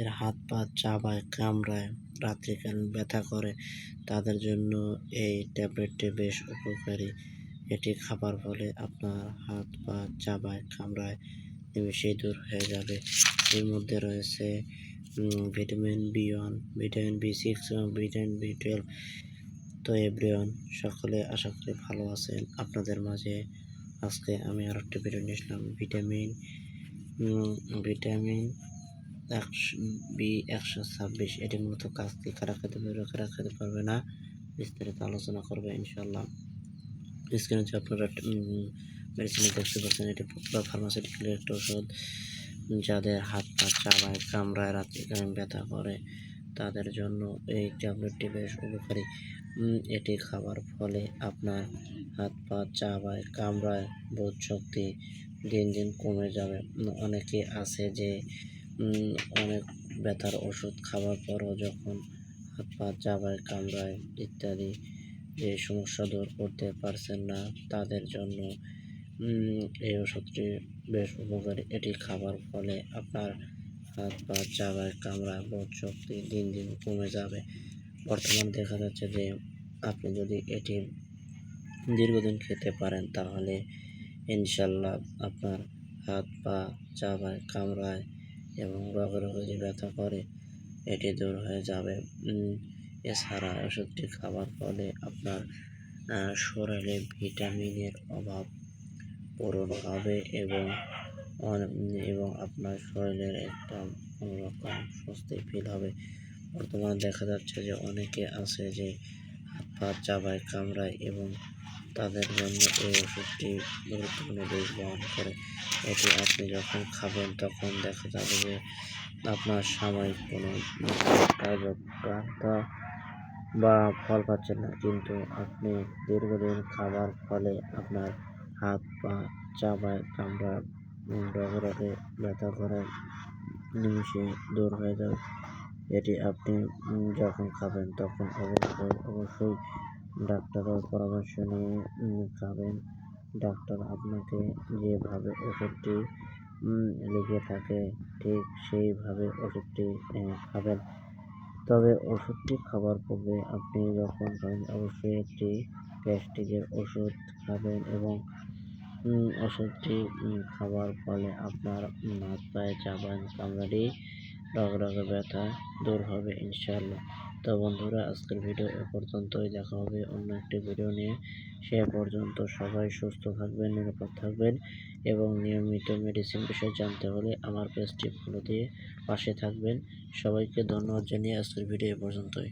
এর হাত পা চাবায়, কামড়ায় রাত্রিকালীন ব্যথা করে। তাদের জন্য এই ট্যাবলেটটি বেশ উপকারী। এটি খাবার ফলে আপনার হাত পা চাবায়, কামড়ায় নিমেষেই দূর হয়ে যাবে। এর মধ্যে রয়েছে vitamin B one, vitamin B six এবং ভিটামিন বি টুয়েলভ। তো এভরিওয়ান, সকলে আশা করি ভালো আছেন। আপনাদের মাঝে আজকে আমি আর ভিডিও নিয়েছিলাম ভিটামিন ভিটামিন একশো, বি, একশো ছাব্বিশ এটি মূলত কাজ দিয়ে কারা খেতে পারবে, কারা খেতে পারবে না? বিস্তারিত আলোচনা করবে ইনশাল্লাহ স্ক্রিনে যে আপনারা মেডিসিনে দেখতে পাচ্ছেন, এটি পপুলার ফার্মাসিউটিক্যালের একটা ওষুধ যাদের হাত পা চাবায়, কামড়ায় রাত্রিকালীন ব্যথা করে, তাদের জন্য এই ট্যাবলেটটি বেশ উপকারী। এটি খাবার ফলে আপনার হাত পা চাবায়, কামড়ায়, বোধ শক্তি দিন দিন কমে যাবে। অনেকে আছে যে অনেক ব্যথার ওষুধ খাওয়ার পরও যখন হাত পা চাবায় কামড়ায় ইত্যাদি যে সমস্যা দূর করতে পারছেন না তাদের জন্য। এই ওষুধটি বেশ উপকারী। এটি খাবার ফলে আপনার হাত পা চাবায় কামড়ায়, বোধ শক্তি দিন দিন কমে যাবে। বর্তমানে দেখা যাচ্ছে যে আপনি যদি এটি দীর্ঘদিন খেতে পারেন, তাহলে ইনশাল্লাহ আপনার হাত পা চাবায় কামড়ায় এবং রগে রগে যে ব্যথা করে এটি দূর হয়ে যাবে। এছাড়া ওষুধটি খাবার ফলে আপনার শরীরে ভিটামিনের অভাব পূরণ হবে এবং এবং আপনার শরীরের একটা অন্যরকম স্বস্তি ফিল হবে। বর্তমানে দেখা যাচ্ছে যে অনেকে আছে যে হাত পা চাবায়, কামড়ায় এবং তাদের জন্য এই ওষুধটি গুরুত্বপূর্ণ দিক বহন করে। এটি আপনি যখন খাবেন তখন দেখা যাবে যে আপনার সাময়িক কোনো বা ফল পাচ্ছেন না। কিন্তু আপনি দীর্ঘদিন খাবার ফলে আপনার হাত পা চাবায় কামড়া উম, রগে রগে ব্যথা করে নিমিষে দূর হয়ে যাবে এটি আপনি যখন খাবেন তখন অবশ্যই অবশ্যই ডাক্তারের পরামর্শ নিয়ে খাবেন ডাক্তার আপনাকে যেভাবে ওষুধটি লিখে থাকে, ঠিক সেইভাবে ওষুধটি খাবেন। তবে ওষুধটি খাবার পূর্বে আপনি যখন খাবেন অবশ্যই একটি গ্যাস্ট্রিকের ওষুধ খাবেন এবং ওষুধটি খাওয়ার ফলে আপনার হাত পায়ে চাবান কামড়ালি রগ রগে ব্যথা দূর হবে, ইনশাআল্লাহ। তো বন্ধুরা, আজকের ভিডিও এ পর্যন্তই। দেখা হবে অন্য একটি ভিডিও নিয়ে। সে পর্যন্ত সবাই সুস্থ থাকবেন, নিরাপদ থাকবেন এবং নিয়মিত মেডিসিন বিষয়ে জানতে হলে আমার পেজটি ফলো দিয়ে পাশে থাকবেন। সবাইকে ধন্যবাদ জানিয়ে আজকের ভিডিও এ পর্যন্তই।